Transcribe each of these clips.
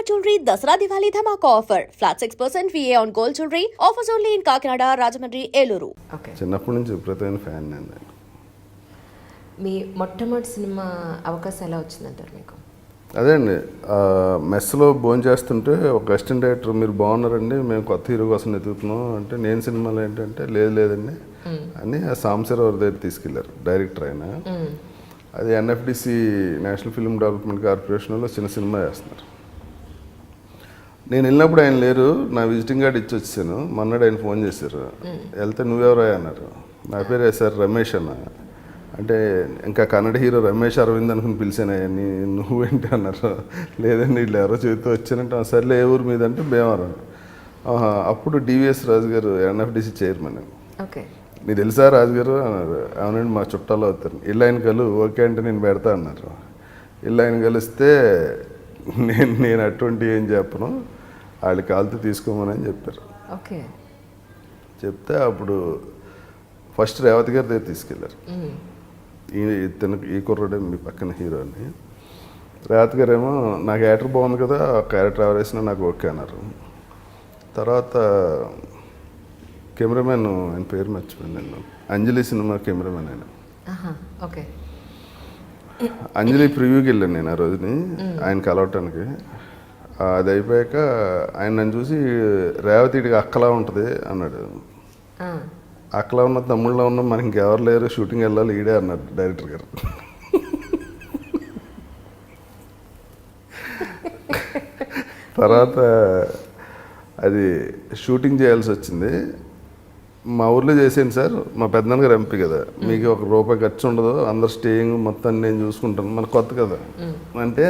Shalimar Jewelry Dasra Diwali Dhamaka offer. Flat 6% VA on gold jewelry. Offers only in Kakinada, Rajamandri, Eluru. Okay చిన్నప్పటి నుంచి విపరీతమైన fan నేను. మీ మొట్టమొదటి cinema అవకాశం ఎలా వచ్చిందంటారు మీకు? అదే అండి ఆ, మెస్లో భోజనం చేస్తుంటే ఒక అసిస్టెంట్ డైరెక్టర్ మీరు బాగున్నారండి మేము కొత్త హీరో కోసం ఎదుగుతున్నాం అంటే నేను సినిమాలో ఏంటంటే లేదు లేదండి అని ఆ సాంసరావు దగ్గర తీసుకెళ్ళారు డైరెక్టర్ ఆయన. అది ఎన్ఎఫ్డిసి నేషనల్ ఫిల్మ్ డెవలప్మెంట్ కార్పొరేషన్లో చిన్న సినిమా చేస్తున్నారు. నేను వెళ్ళినప్పుడు ఆయన లేరు నా విజిటింగ్ కార్డ్ ఇచ్చి వచ్చాను మొన్నడు ఆయన ఫోన్ చేశారు. వెళ్తే నువ్వెవరో అన్నారు. నా పేరు సార్? రమేష్ అన్న. అంటే ఇంకా కన్నడ హీరో రమేష్ అరవింద్ అనుకుని పిలిచాను ఆయన్ని నువ్వేంటి? అన్నారు. లేదండి వీళ్ళు ఎవరో చెబుతూ వచ్చానంటే "ఆ, సర్లే ఏ ఊరు మీద అంటే భీమవరం. "ఆహా, అప్పుడు డివిఎస్ రాజు గారు ఎన్ఎఫ్డిసి చైర్మన్ ఓకే. నీకు తెలుసా రాజుగారు అన్నారు. అవునండి మా చుట్టాలు అవుతారు. ఇల్లు ఆయన కలు ఓకే అంటే నేను పెడతా అన్నారు. ఇల్లు ఆయన కలిస్తే నేను నేను అటువంటి ఏం చెప్పను. వాళ్ళు కాలుతో తీసుకోమని అని చెప్పారు. ఓకే. చెప్తే అప్పుడు ఫస్ట్ రేవతి గారి దగ్గర తీసుకెళ్ళారు. ఈ ఇతను ఈ కుర్రాడే మీ పక్కన హీరో అని రేవతి గారు ఏమో నా క్యారెక్టర్ బాగుంది కదా క్యారెక్టర్ ఎవరు వేసినా నాకు ఓకే అన్నారు. తర్వాత కెమెరామెన్ ఆయన పేరు మర్చిపోయాను నేను. అంజలి సినిమా కెమెరామెన్ ఆయన. ఓకే. అంజలి ప్రివ్యూకి వెళ్ళాను నేను ఆ రోజుని. ఆయన కలవటానికి అది అయిపోయాక ఆయన నన్ను చూసి రేవతి ఇడికి అక్కలా ఉంటుంది అన్నాడు. అక్కలా ఉన్న తమ్ముళ్ళలో ఉన్న మనకి ఇంకెవరు లేరు షూటింగ్ వెళ్ళాలి ఈడే అన్నారు డైరెక్టర్ గారు. తర్వాత అది షూటింగ్ చేయాల్సి వచ్చింది. మా ఊర్లో చేసాను సార్ మా పెద్దనాన్నగారు ఎంపీ కదా. మీకు ఒక రూపాయి ఖర్చు ఉండదు అందరు స్టేయింగ్ మొత్తం నేను చూసుకుంటాను మన కొత్త కదా. అంటే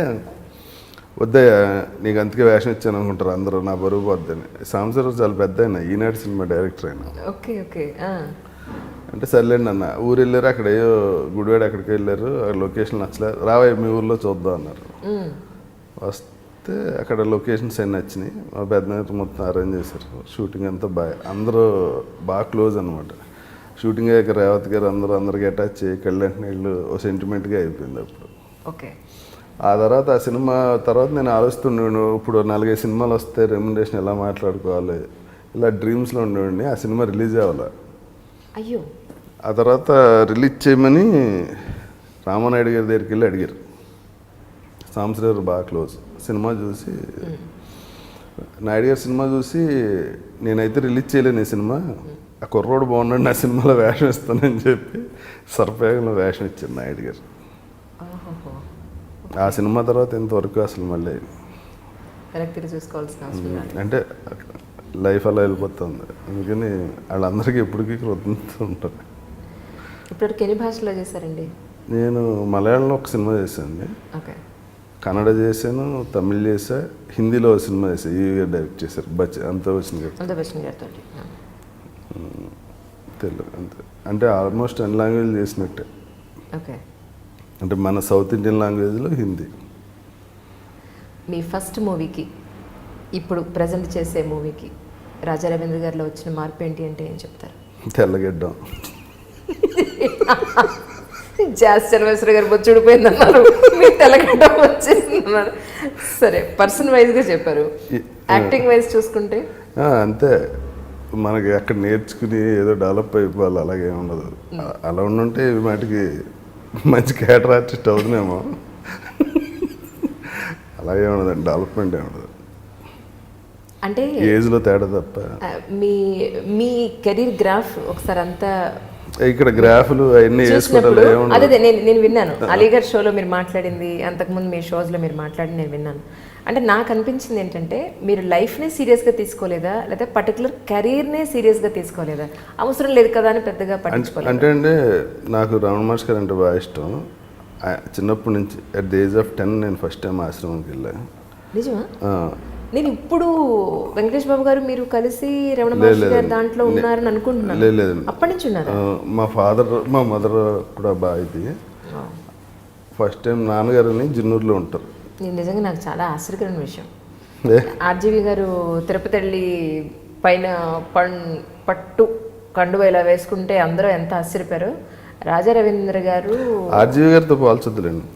వద్దయ్యా నీకు అందుకే వేషం ఇచ్చాను అనుకుంటారు అందరూ. నా బరువు పోద్దని. సంవత్సరం చాలా పెద్ద ఆయన ఈనాడు సినిమా డైరెక్టర్ అయినా. ఓకే ఓకే అంటే సర్లేండి అన్న ఊరు వెళ్ళారు అక్కడ ఏయో గుడివాడ అక్కడికి వెళ్ళారు లొకేషన్ నచ్చలేదు. రావయ్య మీ ఊర్లో చూద్దాం అన్నారు. వస్తే అక్కడ లొకేషన్స్ అన్నీ నచ్చినాయి. మా పెద్ద మొత్తం అరేంజ్ చేశారు. షూటింగ్ అంతా బాగా అందరూ బాగా క్లోజ్ అనమాట షూటింగ్ అయ్యాక రేవత్ గారు అందరూ అందరికి అటాచ్ చేయి కళ్ళంటి నీళ్ళు ఓ సెంటిమెంట్గా అయిపోయింది అప్పుడు. ఓకే. ఆ తర్వాత ఆ సినిమా తర్వాత నేను ఆలోచిస్తున్నాను ఇప్పుడు నాలుగైదు సినిమాలు వస్తే రెమ్యునరేషన్ ఎలా మాట్లాడుకోవాలి ఇలా డ్రీమ్స్లో ఉండేవాడిని ఆ సినిమా రిలీజ్ అవ్వాలి. అయ్యో. ఆ తర్వాత రిలీజ్ చేయమని రామానాయుడు గారి దగ్గరికి వెళ్ళి అడిగారు. సాంసరావు బాగా క్లోజ్ సినిమా చూసి నాయుడు గారి సినిమా చూసి నేనైతే రిలీజ్ చేయలేను ఈ సినిమా ఆ కుర్రోడు బాగున్నాడు నా సినిమాలో వేషం ఇస్తానని చెప్పి సర్పేగంలో వేషం ఇచ్చారు నాయుడు గారు. ఆ సినిమా తర్వాత ఇంతవరకు అసలు మళ్ళీ చూసుకోవాల్సిన. అంటే లైఫ్ అలా వెళ్ళిపోతుంది. అందుకని వాళ్ళందరికీ ఎప్పటికీ కృతజ్ఞత ఉంటుంది ఇప్పటివరకు ఎన్ని భాషల్లో చేశారండి? నేను మలయాళంలో ఒక సినిమా చేశాను కన్నడ చేశాను తమిళ్ చేశా హిందీలో ఒక సినిమా చేశాను ఈ గారు డైరెక్ట్ చేశారు. బచ్ అంత గారితో. తెలుగు అంతే. అంటే ఆల్మోస్ట్ అన్ని లాంగ్వేజ్ చేసినట్టే. ఓకే. అంటే మన సౌత్ ఇండియన్ లాంగ్వేజ్లో హిందీ. మీ ఫస్ట్ మూవీకి ఇప్పుడు ప్రజెంట్ చేసే మూవీకి రాజా రవీంద్ర గారిలో వచ్చిన మార్పు ఏంటి అంటే ఏం చెప్తారు? తెల్లగడ్డం. జాస్ చలమేశ్వర గారు బొచ్చుడిపోయింది అన్నారు తెల్లగడ్డ అన్నారు సరే పర్సన్ వైజ్గా చెప్పారు. యాక్టింగ్ వైజ్ చూసుకుంటే? అంతే. మనకి అక్కడ నేర్చుకుని ఏదో డెవలప్ అయిపోవాలి అలాగే ఉండదు. అలా ఉండుంటే ఇవి మాటికి మంచి క్యాటర్ ఆర్టిస్ట్ అవుతున్నామో అలాగే ఉండదండి డెవలప్మెంట్ ఉండదు. అంటే ఏజ్లో తేడా తప్ప. మీ మీ కెరీర్ గ్రాఫ్ ఒకసారి అంతా ఇక్కడ గ్రాఫ్లు అవన్నీ వేసుకోవడం అదే నేను నేను విన్నాను. అలీగఢ్ షోలో మీరు మాట్లాడింది అంతకుముందు మీ షోస్లో మీరు మాట్లాడి నేను విన్నాను. అంటే నాకు అనిపించింది ఏంటంటే మీరు లైఫ్నే సీరియస్గా తీసుకోలేదా? లేదా పర్టికులర్ కెరీర్నే సీరియస్గా తీసుకోలేదా? అవసరం లేదు కదా అని పెద్దగా పట్టించుకోలేదు? అంటే అంటే నాకు రమణ మహర్షి గారు అంటే బాగా ఇష్టం. చిన్నప్పటి నుంచి at the age of ten నేను ఫస్ట్ టైం ఆశ్రమంకి వెళ్ళాను నిజమా? నేను ఇప్పుడు వెంకటేష్ బాబు గారు మీరు కలిసి రమణ మహర్షి. గారు దాంట్లో ఉన్నారని అనుకుంటున్నాను. లేదు అప్పటి నుంచి ఉన్నారా? మా ఫాదర్ మా మదర్ కూడా బాగా ఇది. ఫస్ట్ టైం నాన్నగారిని జిన్నూరులో ఉంటారు. నేను నిజంగా నాకు చాలా ఆశ్చర్యకరమైన విషయం. ఆర్జీవి గారు తిరుపతి వెళ్ళి పైన పన్ పట్టు కండువ ఇలా వేసుకుంటే అందరూ ఎంత ఆశ్చర్యపోయారు. రాజా రవీంద్ర గారు ఆర్జీవి గారితో పోల్చొద్దులేండి.